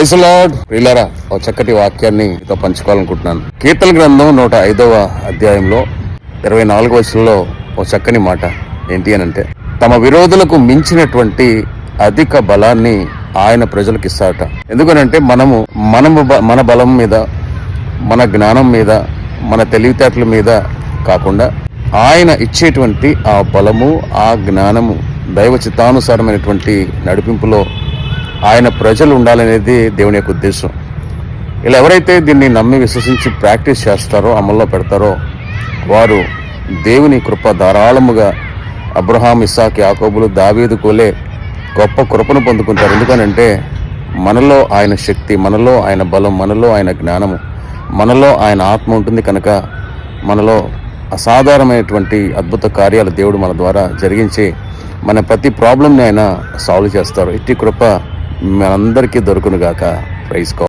Praise lord. ప్రియులారా ఒక చక్కటి వాక్యాన్ని మీతో పంచుకోవాలనుకుంటున్నాను. కీర్తన గ్రంథం నూట ఐదవ అధ్యాయంలో ఇరవై నాలుగు వచనంలో ఒక చక్కని మాట. ఏంటి అని అంటే తమ విరోధులకు మించినటువంటి అధిక బలాన్ని ఆయన ప్రజలకు ఇస్తాట ఎందుకనంటే మనము మనము బ- మన బలం మీద మన జ్ఞానం మీద మన తెలివితేటల మీద కాకుండా ఆయన ఇచ్చేటువంటి ఆ బలము ఆ జ్ఞానము దైవ చిత్తానుసారమైనటువంటి నడిపింపులో ఆయన ప్రజలు ఉండాలనేది దేవుని యొక్క ఉద్దేశం. ఇలా ఎవరైతే దీన్ని నమ్మి విశ్వసించి ప్రాక్టీస్ చేస్తారో అమల్లో పెడతారో వారు దేవుని కృప ధారాళముగా అబ్రహాం ఇసాక్ యాకోబులు దావీదు కోలే గొప్ప కృపను పొందుకుంటారు. ఎందుకనంటే మనలో ఆయన శక్తి మనలో ఆయన బలం మనలో ఆయన జ్ఞానము మనలో ఆయన ఆత్మ ఉంటుంది కనుక మనలో అసాధారణమైనటువంటి అద్భుత కార్యాలు దేవుడు మన ద్వారా జరిగించి మన ప్రతి ప్రాబ్లంని ఆయన సాల్వ్ చేస్తారు. ఇట్టి కృప మనందరికీ దొరుకునుగాక. ప్రైజ్